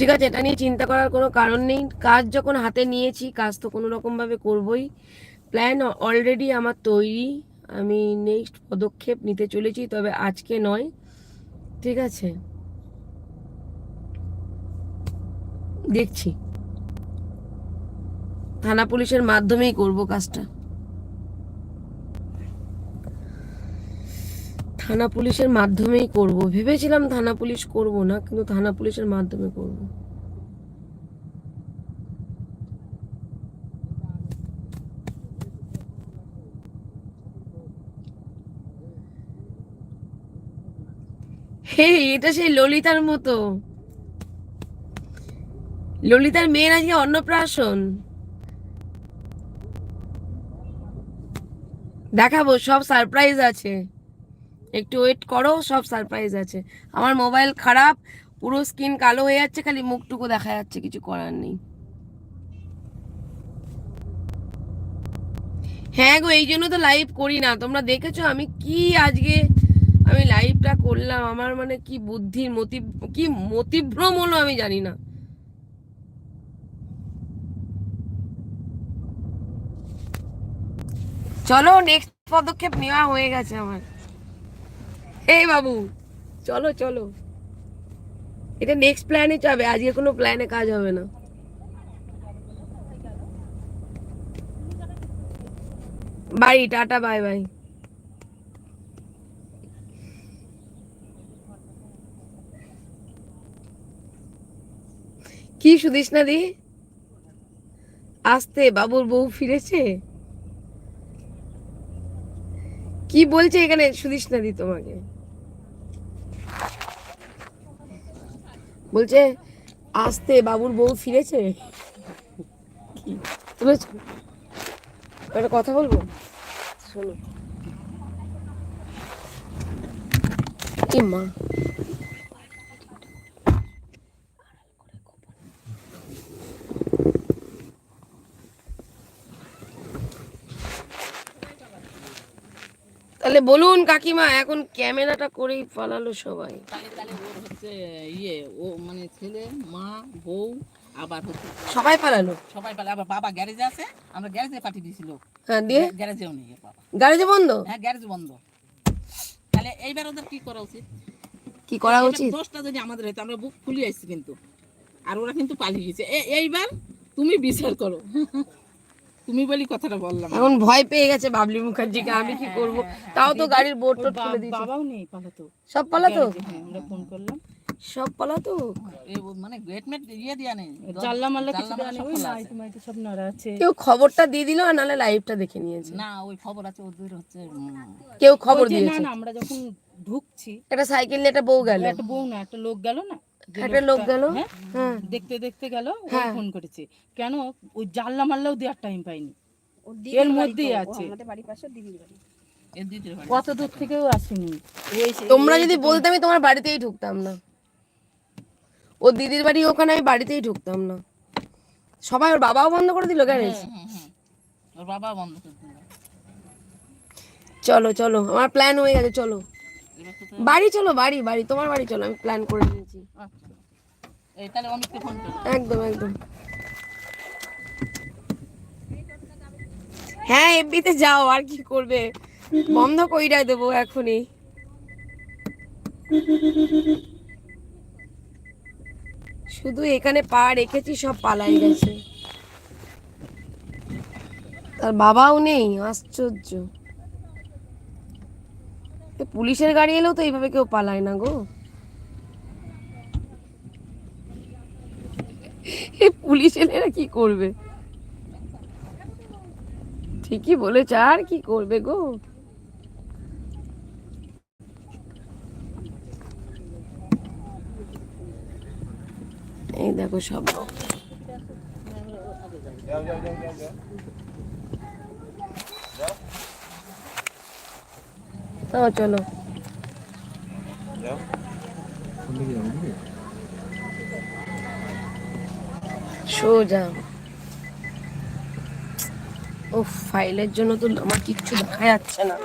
ঠিক আছে, এটা নিয়ে চিন্তা করার কোনো কারণ নেই। কাজ যখন হাতে নিয়েছি, কাজ তো কোনো রকমভাবে করবই। প্ল্যান অলরেডি আমার তৈরি। আমি নেক্সট পদক্ষেপ নিতে চলেছি, তবে আজকে নয়। ঠিক আছে? দেখছি। থানা পুলিশের মাধ্যমেই করব কাজটা। থানা পুলিশের মাধ্যমেই করব। ভেবেছিলাম থানা পুলিশ করব না, কিন্তু থানা পুলিশের মাধ্যমে করব। হে, এটা সেই ললিতার মতো। ললিতার মেয়ের আজকে অন্নপ্রাশন। দেখাবো, সব সারপ্রাইজ আছে। একটু ওয়েট করো, সব সারপ্রাইজ আছে। আমার মোবাইল খারাপ, পুরো স্ক্রিন কালো হয়ে যাচ্ছে, খালি মুখটুকু দেখা যাচ্ছে, কিছু করার নেই। হ্যাঁ গো, এই জন্য তো লাইভ করি না। তোমরা দেখেছ আমি কি আজকে, আমি লাইভটা করলাম, আমার মানে কি বুদ্ধির মতি কি মতিভ্রম হলো আমি জানি না। চলো নেক্সট পদক্ষেপ নেওয়া হয়ে গেছে আমার। এই বাবু, চলো চলো। এটা নেক্সট প্ল্যানে যাবে, আজকে কোনো প্ল্যানে কাজ হবে না। বাড়ি, টাটা বাই বাই কি সুদিস না দি? আসতে, বাবুর বউ ফিরেছে? কি বলছে এখানে? সুদিস না দি তোমাকে। বলছে, আসতে বাবুর বউ ফিরেছে? একটা কথা বলব? শোনো। মা? তাহলে বলুন কাকিমা এখন ক্যামেরাটা করেই পালালো সবাই। হচ্ছে ইয়ে ও মানে ছেলে মা বউ আবার সবাই পালালো সবাই পালে আবার বাবা গ্যারেজে আছে আমরা গ্যারেজে পাঠিয়ে দিয়েছিল। হ্যাঁ দিয়ে? গ্যারেজেও নেই বাবা। গাড়িতে বন্ধ? হ্যাঁ গ্যারেজ বন্ধ। তাহলে এইবার ওদের কি করা উচিত? কি করা উচিত? দোষটা যদি আমাদের হইতো আমরা বুক ফুলিয়ে আসছি কিন্তু। আর ওরা কিন্তু পালিয়ে গেছে। এইবার তুমি বিচার করো। তুমি বলি কথাটা বললাম। এখন ভয় পেয়ে গেছে বাবলি মুখার্জিকে আমি কি করব? তাও তো গাড়ির বোর্ড টোট খুলে দিয়েছে। বাবাও নেই পালাতো। সব পালাতো? হ্যাঁ আমরা ফোন করলাম। সব পালাতো? মানে গেট মেট ইয়ে দিয়া নেই। জানলা মাল্লা কিছু মাল্লা নেই। ওই সব খোলা লাইট মাইট সব নাড়া আছে। কেউ খবরটা দিয়ে দিল আর নাহলে লাইভটা দেখে নিয়েছে। না ওই খবর আছে ওদের হচ্ছে কেউ খবর ওই না দিয়েছে। না আমরা যখন ঢুকছি একটা সাইকেল নিয়ে একটা বউ গেল। একটা বউ না একটা লোক গেল না? একটা লোক গেল। হ্যাঁ, হ্যাঁ। দেখতে দেখতে গেল হ্যাঁ। ফোন করেছে। কেন? ওই জানলা দেওয়ার টাইম পাইনি। এর মধ্যেই আছে। এর দিদির বাড়ি। কত দূর থেকেও আসেনি। তোমরা যদি বলতে আমি তোমার বাড়িতেই ঢুকতাম না। ও দিদির বাড়ি ওখানে আমি বাড়িতেই ঢুকতাম না। সবাই ওর বাবাও বন্ধ করে দিল গ্যারেজ। ওর বাবা বন্ধ করে দিল। চলো চলো। আমার প্ল্যান হয়ে গেছে চলো। বাড়ি চলো বাড়ি বাড়ি। তোমার বাড়ি চলো আমি প্ল্যান করে নিয়েছি। আচ্ছা একদম একদম। হ্যাঁ এমনিতে যাও আর কি করবে? বন্ধ কইরা দেবো এখনই। শুধু এখানে পা রেখেছি সব পালাই গেছে। তার বাবাও নেই আশ্চর্য। পুলিশের গাড়ি এলেও তো এইভাবে কেউ পালায় না গো। পুলিশ এলে এরা কি করবে? ঠিকই বলেছে, আর কি করবে গো? এই দেখো সব। তো চলো। সোজা। ও ফাইলের জন্য তো আমার কিচ্ছু দেখা যাচ্ছে না।